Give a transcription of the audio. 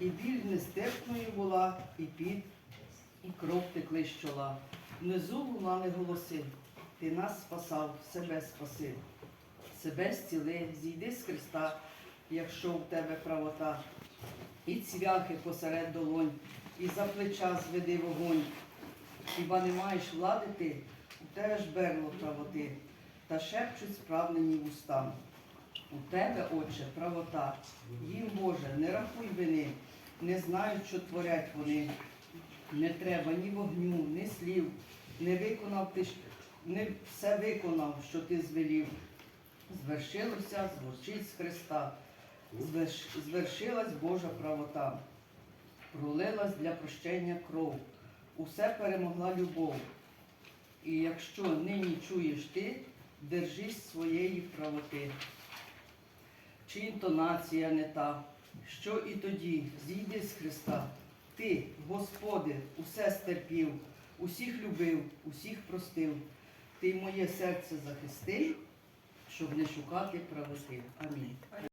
І біль нестерпною була, і під, і кров текли з чола. Внизу лунали голоси. Ти нас спасав, себе спаси. Себе зціли, зійди з Христа, якщо в тебе правота. І цвяхи посеред долонь, і за плеча зведи вогонь. Хіба не маєш влади ти, у тебе ж берло правоти, та шепчуть справнені вуста. У тебе, Отче, правота, їм Боже, не рахуй вини, не знають, що творять вони. Не треба ні вогню, ні слів, не виконав ти, не все виконав, що ти звелів. Звершилося, звучить з Христа, Зверш- звершилась Божа правота, пролилась для прощення кров, усе перемогла любов. І якщо нині чуєш ти, держись своєї правоти. Чи інтонація не та, що і тоді зійди з Христа. Ти, Господи, усе стерпів, усіх любив, усіх простив. Ти моє серце захистив, щоб не шукати правоти. Амінь.